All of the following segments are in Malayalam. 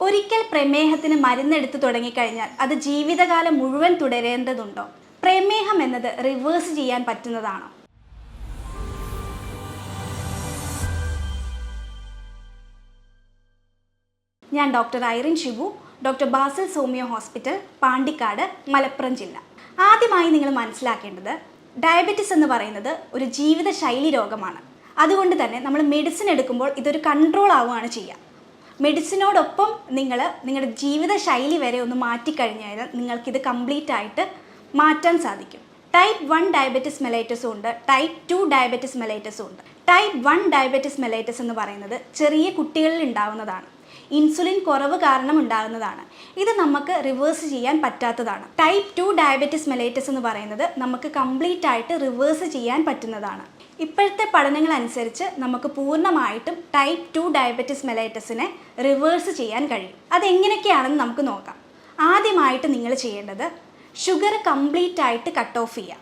ഒരിക്കൽ പ്രമേഹത്തിന് മരുന്നെടുത്ത് തുടങ്ങിക്കഴിഞ്ഞാൽ അത് ജീവിതകാലം മുഴുവൻ തുടരേണ്ടതുണ്ടോ? പ്രമേഹം എന്നത് റിവേഴ്സ് ചെയ്യാൻ പറ്റുന്നതാണോ? ഞാൻ doctor Irene Shibu doctor Basil സോമിയോ ഹോസ്പിറ്റൽ പാണ്ടിക്കാട് മലപ്പുറം ജില്ല. ആദ്യമായി നിങ്ങൾ മനസ്സിലാക്കേണ്ടത് ഡയബറ്റിസ് എന്ന് പറയുന്നത് ഒരു ജീവിതശൈലി രോഗമാണ്. അതുകൊണ്ട് തന്നെ നമ്മൾ മെഡിസിൻ എടുക്കുമ്പോൾ ഇതൊരു കൺട്രോൾ ആവുകയാണ് ചെയ്യുക. മെഡിസിനോടൊപ്പം നിങ്ങൾ നിങ്ങളുടെ ജീവിതശൈലി വരെ ഒന്ന് മാറ്റിക്കഴിഞ്ഞാൽ നിങ്ങൾക്കിത് കംപ്ലീറ്റ് ആയിട്ട് മാറ്റാൻ സാധിക്കും. ടൈപ്പ് വൺ ഡയബറ്റിസ് മെലൈറ്റസും ഉണ്ട്. ടൈപ്പ് ടു ഡയബറ്റിസ് മെലൈറ്റസും ഉണ്ട്. ടൈപ്പ് വൺ ഡയബറ്റിസ് മെലൈറ്റസ് എന്ന് പറയുന്നത് ചെറിയ കുട്ടികളിൽ ഉണ്ടാകുന്നതാണ് ഇൻസുലിൻ കുറവ് കാരണം ഉണ്ടാകുന്നതാണ് ഇത് നമുക്ക് റിവേഴ്സ് ചെയ്യാൻ പറ്റാത്തതാണ്. ടൈപ്പ് ടു ഡയബറ്റിസ് മെലൈറ്റസ് എന്ന് പറയുന്നത് നമുക്ക് കംപ്ലീറ്റ് ആയിട്ട് റിവേഴ്സ് ചെയ്യാൻ പറ്റുന്നതാണ്. ഇപ്പോഴത്തെ പഠനങ്ങൾ അനുസരിച്ച് നമുക്ക് പൂർണമായിട്ടും ടൈപ്പ് ടു ഡയബറ്റിസ് മെലൈറ്റസിനെ റിവേഴ്സ് ചെയ്യാൻ കഴിയും. അതെങ്ങനെയൊക്കെയാണെന്ന് നമുക്ക് നോക്കാം. ആദ്യമായിട്ട് നിങ്ങൾ ചെയ്യേണ്ടത് ഷുഗർ കംപ്ലീറ്റ് ആയിട്ട് കട്ട് ഓഫ് ചെയ്യുക.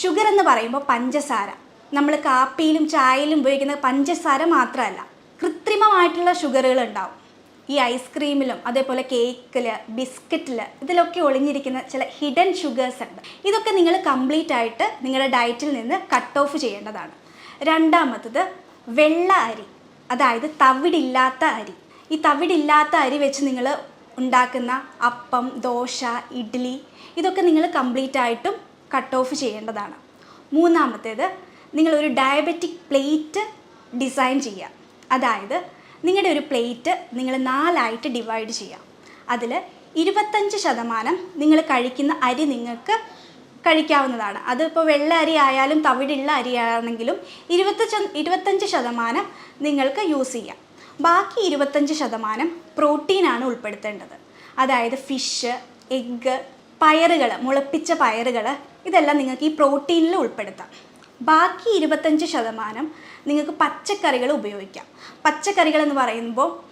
ഷുഗർ എന്ന് പറയുമ്പോൾ പഞ്ചസാര. നമ്മൾ കാപ്പിയിലും ചായയിലും ഉപയോഗിക്കുന്ന പഞ്ചസാര മാത്രമല്ല കൃത്രിമമായിട്ടുള്ള ഷുഗറുകൾ ഉണ്ടാവും. ഈ ഐസ്ക്രീമിലും അതേപോലെ കേക്കിൽ ബിസ്ക്കറ്റിൽ ഇതിലൊക്കെ ഒളിഞ്ഞിരിക്കുന്ന ചില ഹിഡൻ ഷുഗേഴ്സ് ഉണ്ട്. ഇതൊക്കെ നിങ്ങൾ കംപ്ലീറ്റ് ആയിട്ട് നിങ്ങളുടെ ഡയറ്റിൽ നിന്ന് കട്ട് ഓഫ് ചെയ്യേണ്ടതാണ്. രണ്ടാമത്തത് വെള്ള അരി അതായത് തവിടില്ലാത്ത അരി. ഈ തവിടില്ലാത്ത അരി വെച്ച് നിങ്ങൾ ഉണ്ടാക്കുന്ന അപ്പം ദോശ ഇഡ്ഡലി ഇതൊക്കെ നിങ്ങൾ കംപ്ലീറ്റ് ആയിട്ടും കട്ട് ഓഫ് ചെയ്യേണ്ടതാണ്. മൂന്നാമത്തേത് നിങ്ങളൊരു ഡയബറ്റിക് പ്ലേറ്റ് ഡിസൈൻ ചെയ്യുക. അതായത് നിങ്ങളുടെ ഒരു പ്ലേറ്റ് നിങ്ങൾ നാലായിട്ട് ഡിവൈഡ് ചെയ്യാം. അതിൽ ഇരുപത്തഞ്ച് ശതമാനം നിങ്ങൾ കഴിക്കുന്ന അരി നിങ്ങൾക്ക് കഴിക്കാവുന്നതാണ്. അതിപ്പോൾ വെള്ള അരി ആയാലും തവിടുള്ള അരി ആണെങ്കിലും ഇരുപത്തഞ്ച് ഇരുപത്തഞ്ച് ശതമാനം നിങ്ങൾക്ക് യൂസ് ചെയ്യാം. ബാക്കി ഇരുപത്തഞ്ച് ശതമാനം പ്രോട്ടീനാണ് ഉൾപ്പെടുത്തേണ്ടത്. അതായത് ഫിഷ് എഗ്ഗ് പയറുകൾ മുളപ്പിച്ച പയറുകൾ ഇതെല്ലാം നിങ്ങൾക്ക് ഈ പ്രോട്ടീനിൽ ഉൾപ്പെടുത്താം. ബാക്കി ഇരുപത്തഞ്ച് ശതമാനം നിങ്ങൾക്ക് പച്ചക്കറികൾ ഉപയോഗിക്കാം. പച്ചക്കറികൾ എന്ന് പറയുമ്പോൾ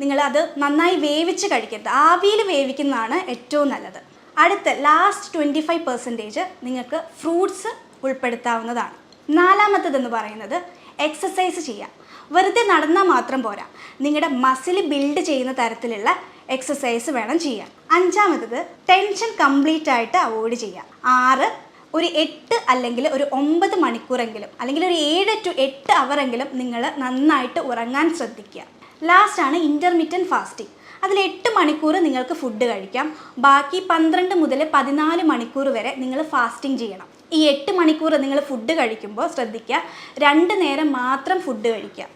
നിങ്ങളത് നന്നായി വേവിച്ച് കഴിക്കരുത്. ആവിയിൽ വേവിക്കുന്നതാണ് ഏറ്റവും നല്ലത്. അടുത്ത ലാസ്റ്റ് ട്വന്റി ഫൈവ് പെർസെന്റേജ് നിങ്ങൾക്ക് ഫ്രൂട്ട്സ് ഉൾപ്പെടുത്താവുന്നതാണ്. നാലാമത്തതെന്ന് പറയുന്നത് എക്സസൈസ് ചെയ്യുക വെറുതെ നടന്നാൽ മാത്രം പോരാ. നിങ്ങളുടെ മസിൽ ബിൽഡ് ചെയ്യുന്ന തരത്തിലുള്ള എക്സസൈസ് വേണം ചെയ്യാൻ. അഞ്ചാമത്തത് ടെൻഷൻ കംപ്ലീറ്റ് ആയിട്ട് അവോയ്ഡ് ചെയ്യുക ആറ് ഒരു എട്ട് അല്ലെങ്കിൽ ഒരു ഒമ്പത് മണിക്കൂറെങ്കിലും അല്ലെങ്കിൽ ഒരു ഏഴ് ടു എട്ട് അവറെങ്കിലും നിങ്ങൾ നന്നായിട്ട് ഉറങ്ങാൻ ശ്രദ്ധിക്കുക. ലാസ്റ്റാണ് ആണ് ഇന്റർമീഡിയന്റ് ഫാസ്റ്റിംഗ് അതിൽ എട്ട് മണിക്കൂർ നിങ്ങൾക്ക് ഫുഡ് കഴിക്കാം. ബാക്കി പന്ത്രണ്ട് മുതൽ പതിനാല് മണിക്കൂർ വരെ നിങ്ങൾ ഫാസ്റ്റിംഗ് ചെയ്യണം. ഈ എട്ട് മണിക്കൂർ നിങ്ങൾ ഫുഡ് കഴിക്കുമ്പോൾ ശ്രദ്ധിക്കുക. രണ്ട് നേരം മാത്രം ഫുഡ് കഴിക്കുക.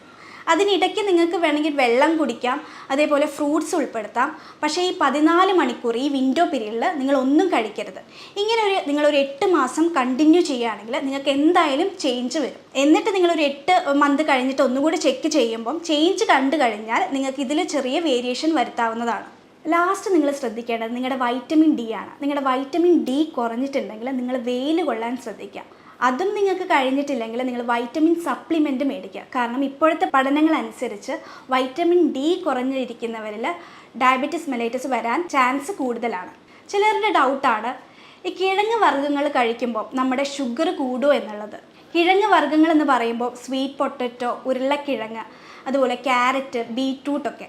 അതിനിടയ്ക്ക് നിങ്ങൾക്ക് വേണമെങ്കിൽ വെള്ളം കുടിക്കാം അതേപോലെ ഫ്രൂട്ട്സ് ഉൾപ്പെടുത്താം. പക്ഷേ ഈ പതിനാല് മണിക്കൂർ ഈ വിൻഡോ പീരീഡിൽ നിങ്ങൾ ഒന്നും കഴിക്കരുത്. ഇങ്ങനെ ഒരു നിങ്ങളൊരു എട്ട് മാസം കണ്ടിന്യൂ ചെയ്യുകയാണെങ്കിൽ നിങ്ങൾക്ക് എന്തായാലും ചേഞ്ച് വരും. എന്നിട്ട് നിങ്ങളൊരു എട്ട് മന്ത് കഴിഞ്ഞിട്ട് ഒന്നുകൂടി ചെക്ക് ചെയ്യുമ്പം ചേഞ്ച് കണ്ടു കഴിഞ്ഞാൽ നിങ്ങൾക്ക് ഇതിൽ ചെറിയ വേരിയേഷൻ വരുത്താവുന്നതാണ്. ലാസ്റ്റ് നിങ്ങൾ ശ്രദ്ധിക്കേണ്ടത് നിങ്ങളുടെ വൈറ്റമിൻ ഡി ആണ്. നിങ്ങളുടെ വൈറ്റമിൻ ഡി കുറഞ്ഞിട്ടുണ്ടെങ്കിൽ നിങ്ങൾ വെയിൽ കൊള്ളാൻ ശ്രദ്ധിക്കുക. അതും നിങ്ങൾക്ക് കഴിഞ്ഞിട്ടില്ലെങ്കിൽ നിങ്ങൾ വൈറ്റമിൻ സപ്ലിമെന്റ് മേടിക്കുക. കാരണം ഇപ്പോഴത്തെ പഠനങ്ങൾ അനുസരിച്ച് വൈറ്റമിൻ ഡി കുറഞ്ഞിരിക്കുന്നവരിൽ ഡയബറ്റിസ് മെലൈറ്റസ് വരാൻ ചാൻസ് കൂടുതലാണ്. ചിലരുടെ ഡൗട്ടാണ് ഈ കിഴങ്ങ് വർഗങ്ങൾ കഴിക്കുമ്പോൾ നമ്മുടെ ഷുഗർ കൂടുമോ എന്നുള്ളത്. കിഴങ്ങ് വർഗങ്ങൾ എന്ന് പറയുമ്പോൾ സ്വീറ്റ് പൊട്ടറ്റോ ഉരുളക്കിഴങ്ങ് അതുപോലെ ക്യാരറ്റ് ബീറ്റ്റൂട്ടൊക്കെ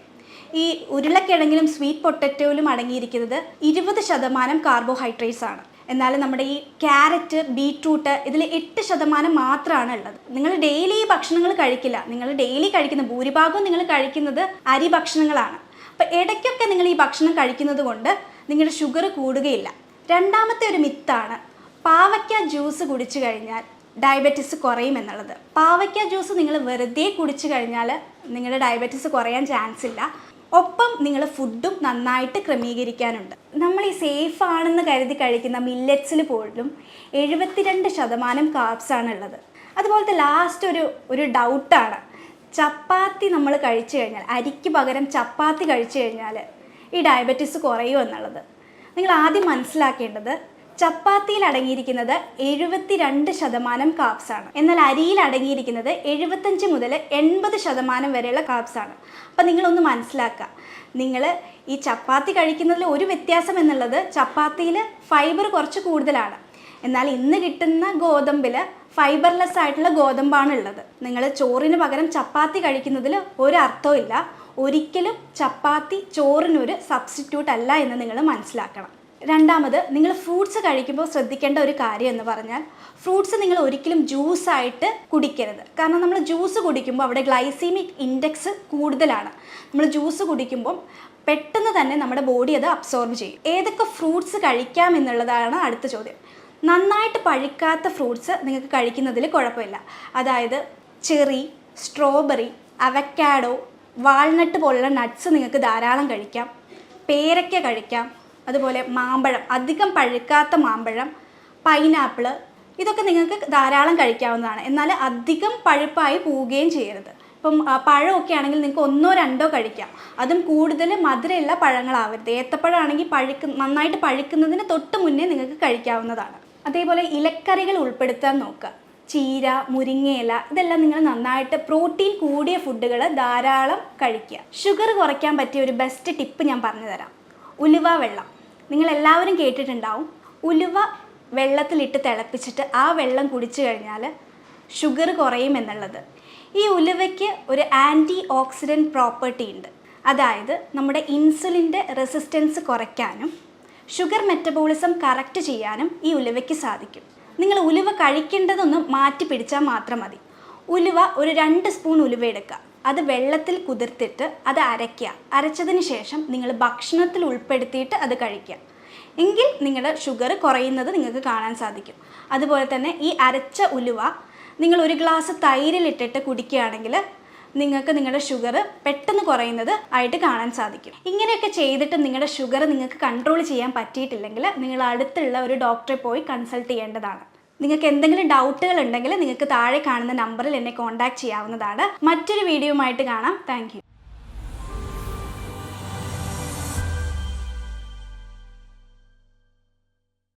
ഈ ഉരുളക്കിഴങ്ങിലും സ്വീറ്റ് പൊട്ടറ്റോയിലും അടങ്ങിയിരിക്കുന്നത് ഇരുപത് ശതമാനം കാർബോഹൈഡ്രേറ്റ്സ് ആണ്. എന്നാൽ നമ്മുടെ ഈ ക്യാരറ്റ് ബീട്രൂട്ട് ഇതിൽ എട്ട് ശതമാനം മാത്രമാണ് ഉള്ളത്. നിങ്ങൾ ഡെയിലി ഈ ഭക്ഷണങ്ങൾ കഴിക്കില്ല. നിങ്ങൾ ഡെയിലി കഴിക്കുന്ന ഭൂരിഭാഗവും നിങ്ങൾ കഴിക്കുന്നത് അരി ഭക്ഷണങ്ങളാണ്. അപ്പോൾ ഇടയ്ക്കൊക്കെ നിങ്ങൾ ഈ ഭക്ഷണം കഴിക്കുന്നത് കൊണ്ട് നിങ്ങളുടെ ഷുഗർ കൂടുകയില്ല. രണ്ടാമത്തെ ഒരു മിത്താണ് പാവയ്ക്ക ജ്യൂസ് കുടിച്ചു കഴിഞ്ഞാൽ ഡയബറ്റിസ് കുറയും എന്നുള്ളത്. പാവയ്ക്ക ജ്യൂസ് നിങ്ങൾ വെറുതെ കുടിച്ചു കഴിഞ്ഞാൽ നിങ്ങളുടെ ഡയബറ്റിസ് കുറയാൻ ചാൻസ് ഇല്ല. ഒപ്പം നിങ്ങൾ ഫുഡും നന്നായിട്ട് ക്രമീകരിക്കാനുണ്ട്. നമ്മൾ ഈ സേഫ് ആണെന്ന് കരുതി കഴിക്കുന്ന മില്ലറ്റ്സിൽ പോലും എഴുപത്തിരണ്ട് ശതമാനം കാർബ്സ് ആണ് ഉള്ളത് അതുപോലത്തെ ലാസ്റ്റ് ഒരു ഒരു ഡൗട്ടാണ് ചപ്പാത്തി നമ്മൾ കഴിച്ചു കഴിഞ്ഞാൽ അരിക്ക് പകരം ചപ്പാത്തി കഴിച്ചു കഴിഞ്ഞാൽ ഈ ഡയബറ്റീസ് കുറയുമോ എന്നുള്ളത് നിങ്ങൾ ആദ്യം മനസ്സിലാക്കേണ്ടത് ചപ്പാത്തിയിൽ അടങ്ങിയിരിക്കുന്നത് എഴുപത്തിരണ്ട് ശതമാനം കാപ്സ് ആണ്. എന്നാൽ അരിയിൽ അടങ്ങിയിരിക്കുന്നത് എഴുപത്തഞ്ച് മുതൽ എൺപത് ശതമാനം വരെയുള്ള കാപ്സ് ആണ്. അപ്പം നിങ്ങളൊന്ന് മനസ്സിലാക്കുക. നിങ്ങൾ ഈ ചപ്പാത്തി കഴിക്കുന്നതിൽ ഒരു വ്യത്യാസം എന്നുള്ളത് ചപ്പാത്തിയിൽ ഫൈബർ കുറച്ച് കൂടുതലാണ്. എന്നാൽ ഇന്ന് കിട്ടുന്ന ഗോതമ്പിൽ ഫൈബർലെസ് ആയിട്ടുള്ള ഗോതമ്പാണ് ഉള്ളത്. നിങ്ങൾ ചോറിന് പകരം ചപ്പാത്തി കഴിക്കുന്നതിൽ ഒരു അർത്ഥവും ഇല്ല. ഒരിക്കലും ചപ്പാത്തി ചോറിനൊരു സബ്സ്റ്റിറ്റ്യൂട്ട് അല്ല എന്ന് നിങ്ങൾ മനസ്സിലാക്കണം. രണ്ടാമത് നിങ്ങൾ ഫ്രൂട്ട്സ് കഴിക്കുമ്പോൾ ശ്രദ്ധിക്കേണ്ട ഒരു കാര്യം എന്ന് പറഞ്ഞാൽ ഫ്രൂട്ട്സ് നിങ്ങൾ ഒരിക്കലും ജ്യൂസായിട്ട് കുടിക്കരുത്. കാരണം നമ്മൾ ജ്യൂസ് കുടിക്കുമ്പോൾ അവിടെ ഗ്ലൈസീമിക് ഇൻഡെക്സ് കൂടുതലാണ്. നമ്മൾ ജ്യൂസ് കുടിക്കുമ്പോൾ പെട്ടെന്ന് തന്നെ നമ്മുടെ ബോഡി അത് അബ്സോർബ് ചെയ്യും. ഏതൊക്കെ ഫ്രൂട്ട്സ് കഴിക്കാം എന്നുള്ളതാണ് അടുത്ത ചോദ്യം. നന്നായിട്ട് പഴുക്കാത്ത ഫ്രൂട്ട്സ് നിങ്ങൾക്ക് കഴിക്കുന്നതിൽ കുഴപ്പമില്ല. അതായത് ചെറി സ്ട്രോബെറി അവക്കാഡോ വാൾനട്ട് പോലുള്ള നട്ട്സ് നിങ്ങൾക്ക് ധാരാളം കഴിക്കാം. പേരയ്ക്ക കഴിക്കാം. അതുപോലെ മാമ്പഴം അധികം പഴുക്കാത്ത മാമ്പഴം പൈനാപ്പിൾ ഇതൊക്കെ നിങ്ങൾക്ക് ധാരാളം കഴിക്കാവുന്നതാണ്. എന്നാൽ അധികം പഴുപ്പായി പോവുകയും ചെയ്യരുത്. ഇപ്പം പഴമൊക്കെ ആണെങ്കിൽ നിങ്ങൾക്ക് ഒന്നോ രണ്ടോ കഴിക്കാം. അതും കൂടുതൽ മധുരമുള്ള പഴങ്ങളാവരുത്. ഏത്തപ്പഴമാണെങ്കിൽ പഴുക്ക് നന്നായിട്ട് പഴുക്കുന്നതിന് തൊട്ട് മുന്നേ നിങ്ങൾക്ക് കഴിക്കാവുന്നതാണ്. അതേപോലെ ഇലക്കറികൾ ഉൾപ്പെടുത്താൻ നോക്കുക. ചീര മുരിങ്ങയില ഇതെല്ലാം നിങ്ങൾ നന്നായിട്ട് പ്രോട്ടീൻ കൂടിയ ഫുഡുകൾ ധാരാളം കഴിക്കുക. ഷുഗർ കുറയ്ക്കാൻ പറ്റിയ ഒരു ബെസ്റ്റ് ടിപ്പ് ഞാൻ പറഞ്ഞു തരാം ഉലുവ വെള്ളം. നിങ്ങൾ എല്ലാവരും കേട്ടിട്ടുണ്ടാവും. ഉലുവ വെള്ളത്തിലിട്ട് തിളപ്പിച്ചിട്ട് ആ വെള്ളം കുടിച്ചു കഴിഞ്ഞാൽ ഷുഗർ കുറയും എന്നുള്ളത്. ഈ ഉലുവയ്ക്ക് ഒരു ആന്റി ഓക്സിഡന്റ് പ്രോപ്പർട്ടി ഉണ്ട്. അതായത് നമ്മുടെ ഇൻസുലിന്റെ റെസിസ്റ്റൻസ് കുറയ്ക്കാനും ഷുഗർ മെറ്റബോളിസം കറക്റ്റ് ചെയ്യാനും ഈ ഉലുവയ്ക്ക് സാധിക്കും. നിങ്ങൾ ഉലുവ കഴിക്കേണ്ടതൊന്ന് മാറ്റി പിടിച്ചാൽ മാത്രം മതി. ഉലുവ ഒരു രണ്ട് സ്പൂൺ ഉലുവ എടുക്കുക. അത് വെള്ളത്തിൽ കുതിർത്തിട്ട് അത് അരയ്ക്കുക. അരച്ചതിന് ശേഷം നിങ്ങൾ ഭക്ഷണത്തിൽ ഉൾപ്പെടുത്തിയിട്ട് അത് കഴിക്കുക. എങ്കിൽ നിങ്ങളുടെ ഷുഗർ കുറയുന്നത് നിങ്ങൾക്ക് കാണാൻ സാധിക്കും. അതുപോലെ തന്നെ ഈ അരച്ച ഉലുവ നിങ്ങൾ ഒരു ഗ്ലാസ് തൈരിലിട്ടിട്ട് കുടിക്കുകയാണെങ്കിൽ നിങ്ങൾക്ക് നിങ്ങളുടെ ഷുഗർ പെട്ടെന്ന് കുറയുന്നത് ആയിട്ട് കാണാൻ സാധിക്കും. ഇങ്ങനെയൊക്കെ ചെയ്തിട്ട് നിങ്ങളുടെ ഷുഗർ നിങ്ങൾക്ക് കൺട്രോൾ ചെയ്യാൻ പറ്റിയിട്ടില്ലെങ്കിൽ നിങ്ങൾ അടുത്തുള്ള ഒരു ഡോക്ടറെ പോയി കൺസൾട്ട് ചെയ്യേണ്ടതാണ്. നിങ്ങൾക്ക് എന്തെങ്കിലും ഡൗട്ടുകൾ ഉണ്ടെങ്കിൽ നിങ്ങൾക്ക് താഴെ കാണുന്ന നമ്പറിൽ എന്നെ കോൺടാക്ട് ചെയ്യാവുന്നതാണ്. മറ്റൊരു വീഡിയോയുമായിട്ട് കാണാം. താങ്ക്